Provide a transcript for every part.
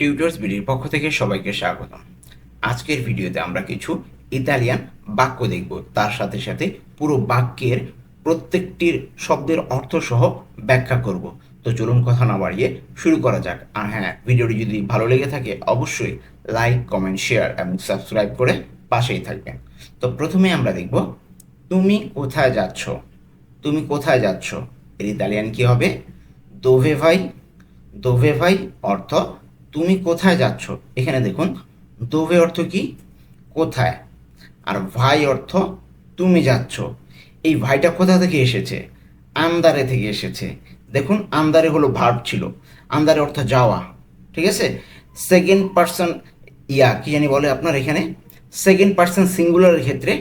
Tutors বিডির পক্ষ থেকে সবাইকে স্বাগত আজকের ভিডিওতে আমরা কিছু ইতালিয়ান বাক্য দেখব। তার সাথে সাথে পুরো বাক্যের প্রত্যেকটির শব্দের অর্থ সহ ব্যাখ্যা করব। তো চলুন কথা না বাড়িয়ে শুরু করা যাক। আর হ্যাঁ ভিডিওটি যদি ভালো লেগে থাকে, অবশ্যই লাইক, কমেন্ট, শেয়ার এবং সাবস্ক্রাইব করে পাশেই থাকবেন। তো প্রথমে আমরা দেখব, তুমি কোথায় যাচ্ছ? তুমি কোথায় যাচ্ছ? এর ইতালিয়ান কি হবে? দোভে ভাই দোভে ভাই অর্থ তুমি কোথায় যাচ্ছ? এখানে দেখুন দোভে অর্থ কি? কোথায়? আর ভাই অর্থ, তুমি যাচ্ছ। এই ভাইটা কোথা থেকে এসেছে? আন্দারে থেকে এসেছে। দেখুন আন্দারে হলো ভার্ব ছিল। আন্দারে অর্থ যাওয়া, ঠিক আছে? সেকেন্ড পার্সন ইয়া, কি জানি বলে আপনার এখানে? সেকেন্ড পার্সন সিঙ্গুলারের ক্ষেত্রে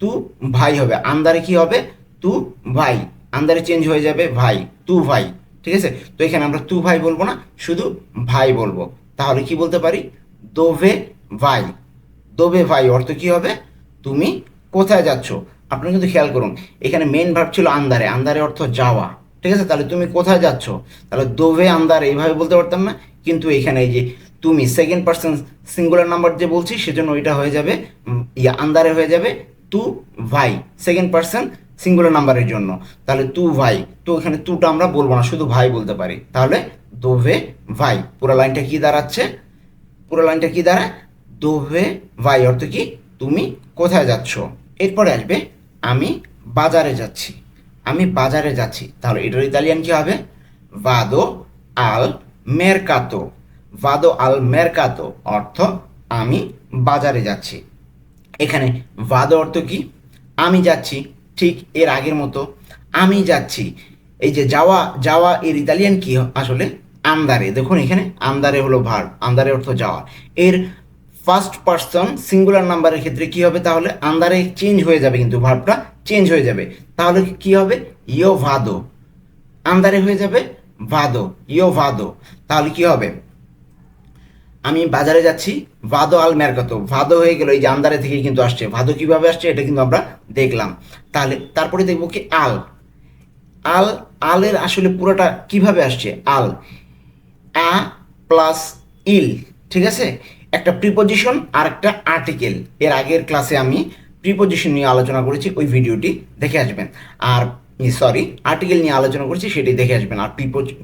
তু ভাই হবে। আন্দারে কি হবে? তু ভাই। আন্দারে চেঞ্জ হয়ে যাবে ভাই, তু ভাই, ঠিক আছে? তো এখানে আমরা তু ভাই বলব না, শুধু ভাই বলব। তাহলে কি বলতে পারি? দোভে ভাই। দোবে ভাই অর্থ কি হবে? তুমি কোথায় যাচ্ছ? আপনি কিন্তু খেয়াল করুন, এখানে মেন ভাব ছিল আন্দারে আন্দারে অর্থ যাওয়া। ঠিক আছে? তাহলে তুমি কোথায় যাচ্ছ? তাহলে দোভে আন্দারে এইভাবে বলতে পারতাম না। কিন্তু এখানে এই যে তুমি সেকেন্ড পার্সন সিঙ্গুলার নাম্বার যে বলছি, সেজন্য ওইটা হয়ে যাবে ইয়া আন্দারে হয়ে যাবে তু ভাই। সেকেন্ড পার্সন সিঙ্গুলার নাম্বারের জন্য। তাহলে তু ভাই তো এখানে তুটা আমরা বলব না, শুধু ভাই বলতে পারি। তাহলে দোভে ভাই পুরো লাইনটা কি দাঁড়াচ্ছে? পুরো লাইনটা কি দাঁড়ায়? দোভে ভাই অর্থ কি তুমি কোথায় যাচ্ছ? এরপরে আসবে, আমি বাজারে যাচ্ছি। আমি বাজারে যাচ্ছি। তাহলে এটার ইতালিয়ান কি হবে? ভাদো আল মেরকাতো ভাদো আল মেরকাতো অর্থ আমি বাজারে যাচ্ছি। এখানে ভাদো অর্থ কি? আমি যাচ্ছি। ঠিক এর আগের মতো আমি যাচ্ছি। এই যে যাওয়া যাওয়া এর ইতালিয়ান কি আসলে? আমদারে। দেখুন এখানে, আমদারে হলো ভার আন্দারে অর্থ যাওয়া। এর ফার্স্ট পার্সন সিঙ্গুলার নাম্বারের ক্ষেত্রে কি হবে তাহলে? আন্দারে চেঞ্জ হয়ে যাবে কিন্তু ভার্বটা চেঞ্জ হয়ে যাবে। তাহলে কি হবে? ইয়ো ভাদো। আন্দারে হয়ে যাবে ভাদো। ইয়ো ভাদো। তাহলে কি হবে? আমি বাজারে যাচ্ছি, ভাদো আল মেরকাতো ভাদো হয়ে গেল, এই যে আন্দারে থেকে কিন্তু আসছে। ভাদো কীভাবে আসছে, এটা কিন্তু আমরা দেখলাম। তাহলে, তারপরে দেখব কি আল। আল, আলের আসলে পুরোটা কীভাবে আসছে? আল। আ প্লাস ইল, ঠিক আছে? একটা প্রিপোজিশন আর একটা আর্টিকেল। এর আগের ক্লাসে আমি প্রিপোজিশন নিয়ে আলোচনা করেছি, ওই ভিডিওটি দেখে আসবেন। আর সরি আর্টিকেল নিয়ে আলোচনা করছি সেটি দেখে আসবেন। আর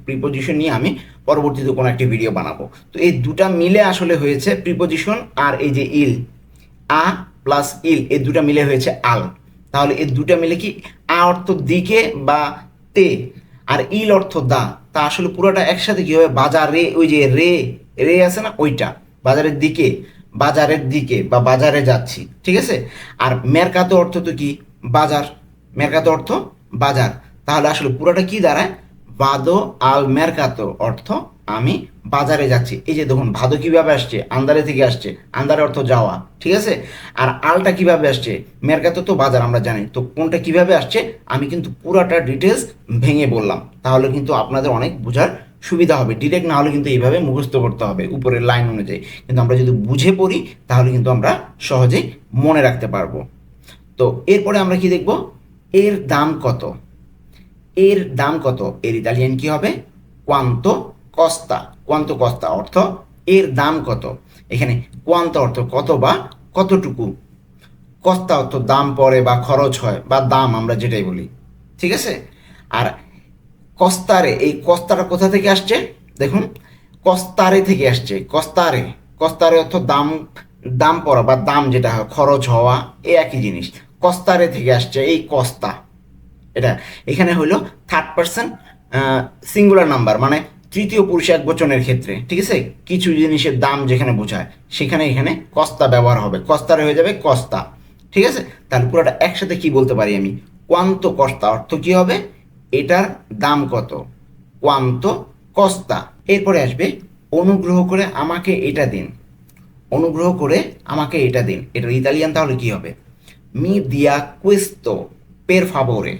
প্রিপোজিশন নিয়ে আমি পরবর্তীতে কোনো একটি ভিডিও বানাবো। তো এই দুটা মিলে আসলে হয়েছে প্রিপোজিশন আর এই যে ইল আ প্লাস ইল এই দুটা মিলে হয়েছে আল। তাহলে এই দুটা মিলে কি আ অর্থ দিকে বা তে? আর ইল অর্থ দা। তা আসলে পুরোটা একসাথে কি হবে বাজারে ওই যে রে রে আছে না, ওইটা, বাজারের দিকে বাজারের দিকে বা বাজারে যাচ্ছি, ঠিক আছে? আর মেরকাতো অর্থ তো কি? বাজার। মেরকাতো অর্থ বাজার। তাহলে আসলে পুরোটা কি দাঁড়ায়? বাদো আল মেরকাতো অর্থ আমি বাজারে যাচ্ছি। এই যে দেখুন, ভাদো কীভাবে আসছে? আন্দারে থেকে আসছে। আন্দারে অর্থ যাওয়া, ঠিক আছে? আর আলটা কীভাবে আসছে? মেরকাতো তো বাজার, আমরা জানি। তো কোনটা কীভাবে আসছে? আমি কিন্তু পুরাটা ডিটেলস ভেঙে বললাম। তাহলে কিন্তু আপনাদের অনেক বোঝার সুবিধা হবে। ডিরেক্ট না হলে কিন্তু এইভাবে মুখস্থ করতে হবে উপরের লাইন অনুযায়ী। কিন্তু আমরা যদি বুঝে পড়ি, তাহলে কিন্তু আমরা সহজেই মনে রাখতে পারব। তো এরপরে আমরা কি দেখব? এর দাম কত? এর দাম কত? এর ইতালিয়ান কি হবে? কোয়ান্ত কস্তা কোয়ান্তো কস্তা অর্থ এর দাম কত? এখানে কোয়ান্ত অর্থ কত বা কতটুকু? কস্তা অর্থ দাম পড়ে বা খরচ হয় বা দাম আমরা যেটাই বলি। ঠিক আছে? আর কস্তারে এই কস্তাটা কোথা থেকে আসছে? দেখুন কস্তারে থেকে আসছে। কস্তারে কস্তারে অর্থ দাম দাম পড়া বা দাম যেটা হয়, খরচ হওয়া এই একই জিনিস। কস্তারে থেকে আসছে, এই কস্তা। এটা, এখানে হলো থার্ড পার্সন সিঙ্গুলার নাম্বার মানে তৃতীয় পুরুষ এক বচনের ক্ষেত্রে, ঠিক আছে? কিছু জিনিসের দাম যেখানে বোঝায়, সেখানে এখানে কস্তা ব্যবহার হবে। কস্তারে হয়ে যাবে কস্তা, ঠিক আছে? তাহলে পুরোটা একসাথে কি বলতে পারি আমি? কোয়ান্ত কস্তা অর্থ কি হবে? এটার দাম কত? কোয়ান্ত কস্তা এরপরে আসবে, অনুগ্রহ করে আমাকে এটা দিন। অনুগ্রহ করে আমাকে এটা দিন। এটা ইতালিয়ান, তাহলে কি হবে? মি দিয়া কুয়েস্তো পের ফাভোরে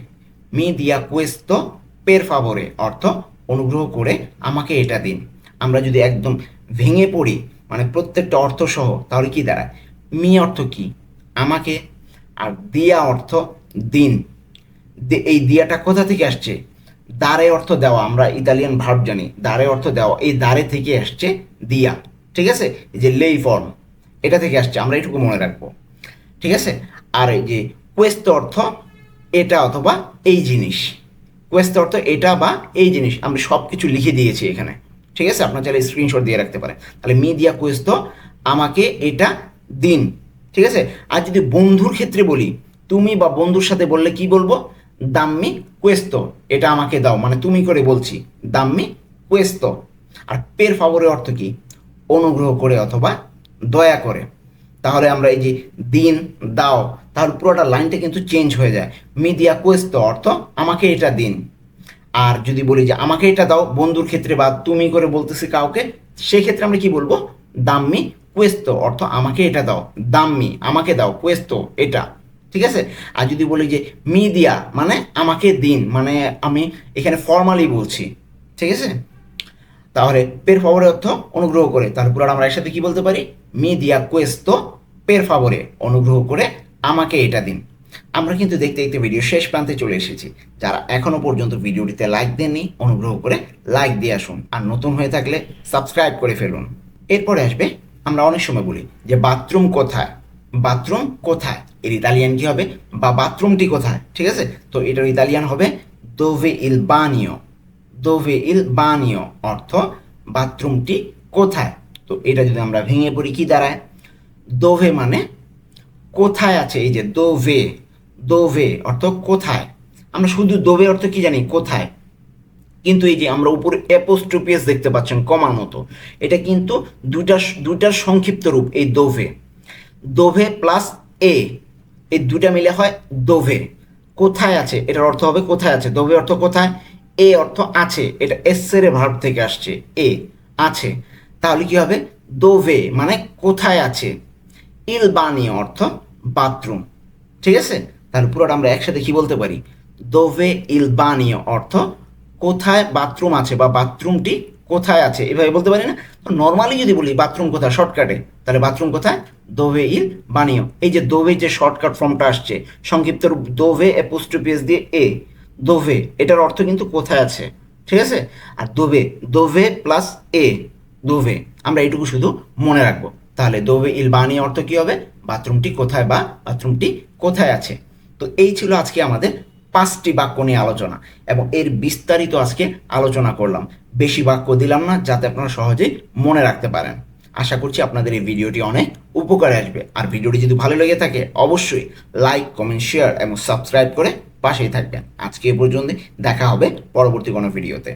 মি দিয়া কুয়েস্তো পের ফাভোরে অর্থ, অনুগ্রহ করে আমাকে এটা দিন। আমরা যদি একদম ভেঙে পড়ি মানে প্রত্যেকটা অর্থ সহ, তাহলে কি দাঁড়ায়? মি অর্থ কি? আমাকে। আর দিয়া অর্থ দিন। এই দিয়াটা কোথা থেকে আসছে? দারে অর্থ দেওয়া, আমরা ইতালিয়ান ভার্ব জানি। দারে অর্থ দেওয়া, এই দারে থেকে আসছে দিয়া। ঠিক আছে? যে লেই ফর্ম এটা থেকে আসছে, আমরা এটুকু মনে রাখব। ঠিক আছে? আর এই যে কোয়েস্ত অর্থ এটা অথবা এই জিনিস। কোয়েস্ত অর্থ এটা বা এই জিনিস। আমি সব কিছু লিখে দিয়েছি এখানে। ঠিক আছে? আপনার চাইলে স্ক্রিনশট দিয়ে রাখতে পারেন। তাহলে মি দিয়া কোয়েস্ত আমাকে এটা দিন। ঠিক আছে? আর যদি বন্ধুর ক্ষেত্রে বলি, তুমি বা বন্ধুর সাথে বললে কি বলব? দাম্মি কোয়েস্ত এটা আমাকে দাও। মানে তুমি করে বলছি, দাম্মি কোয়েস্ত আর পের ফাভরের অর্থ কি? অনুগ্রহ করে অথবা দয়া করে। তাহলে আমরা এই যে দিন, দাও, তাহলে পুরোটা লাইনটা কিন্তু চেঞ্জ হয়ে যায়। মিডিয়া কোয়েস্ত অর্থ আমাকে এটা দিন। আর যদি বলি যে আমাকে এটা দাও, বন্ধুর ক্ষেত্রে বা তুমি করে বলতেছি কাউকে, সেক্ষেত্রে আমরা কি বলব? দাম্মি কোয়েস্ত অর্থ আমাকে এটা দাও। দাম্মি, আমাকে দাও, কোয়েস্ত, এটা। ঠিক আছে? আর যদি বলি যে মিডিয়া মানে আমাকে দিন মানে আমি এখানে ফর্মালি বলছি। ঠিক আছে? তাহলে পের ফাভরে অর্থ অনুগ্রহ করে। তাহলে পুরো আমরা একসাথে কি বলতে পারি? মি দিয়া কোয়েস্তো পের ফাভরে অনুগ্রহ করে আমাকে এটা দিন। আমরা কিন্তু দেখতে দেখতে ভিডিও শেষ প্রান্তে চলে এসেছি। যারা এখনও পর্যন্ত ভিডিওটিতে লাইক দেননি, অনুগ্রহ করে লাইক দিয়ে আসুন। আর নতুন হয়ে থাকলে সাবস্ক্রাইব করে ফেলুন। এরপরে আসবে, আমরা অনেক সময় বলি যে, বাথরুম কোথায়? বাথরুম কোথায়? এর ইতালিয়ান কি হবে? বা বাথরুমটি কোথায়? ঠিক আছে? তো এটার ইতালিয়ান হবে দোভে ইল বানিও দোভে ইল বানিও অর্থ, বাথরুমটি কোথায়? তো এটা যদি আমরা ভেঙে পড়ি, কি দাঁড়ায়? দোভে মানে কোথায় আছে? এই যে দোভে দোভে অর্থ কোথায়? আমরা শুধু দোভে অর্থ কি জানি? কোথায়? কিন্তু এই যে আমরা উপরে অ্যাপোস্ট্রোপিয়াস দেখতে পাচ্ছেন কমার মতো। এটা কিন্তু দুইটা দুইটার সংক্ষিপ্ত রূপ, এই দোভে। দোভে প্লাস এ এই দুইটা মিলে হয় দোভে। কোথায় আছে? এটার অর্থ হবে কোথায় আছে? দোভে অর্থ কোথায়? এ অর্থ আছে। এটা এসেরে ভার্ব থেকে আসছে। এ আছে। তাহলে কি হবে? দোভে মানে কোথায় আছে? ইলবানি অর্থ বাথরুম। ঠিক আছে? তাহলে পুরোটা আমরা একসাথে কি বলতে পারি? দোভে ইলবানীয় অর্থ কোথায় বাথরুম আছে বা বাথরুমটি কোথায় আছে? এভাবে বলতে পারি না? তো নর্মালি যদি বলি বাথরুম কোথায় শর্টকাটে তাহলে বাথরুম কোথায়? দোভে ইল বানিও এই যে দোভে যে শর্টকাট ফর্মটা আসছে, সংক্ষিপ্ত রূপ দোভে এ অ্যাপোস্ট্রোপিয়াস দিয়ে এ দোভে এটার অর্থ কিন্তু কোথায় আছে? ঠিক আছে? আর দোভে দোভে প্লাস এ দোভে আমরা এইটুকু শুধু মনে রাখব। তাহলে দোভে ইল বানি অর্থ কি হবে? বাথরুমটি কোথায় বা বাথরুমটি কোথায় আছে? তো এই ছিল আজকে আমাদের পাঁচটি বাক্য নিয়ে আলোচনা এবং এর বিস্তারিত আজকে আলোচনা করলাম। বেশি বাক্য দিলাম না, যাতে আপনারা সহজেই মনে রাখতে পারেন। আশা করছি আপনাদের এই ভিডিওটি অনেক উপকারে আসবে। আর ভিডিওটি যদি ভালো লেগে থাকে, অবশ্যই লাইক, কমেন্ট, শেয়ার এবং সাবস্ক্রাইব করে পাশেই থাকবেন। আজকে এ পর্যন্ত দেখা হবে পরবর্তী কোনো ভিডিওতে।